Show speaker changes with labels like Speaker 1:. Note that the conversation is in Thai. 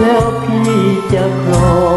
Speaker 1: แล้วพี่
Speaker 2: จะครอ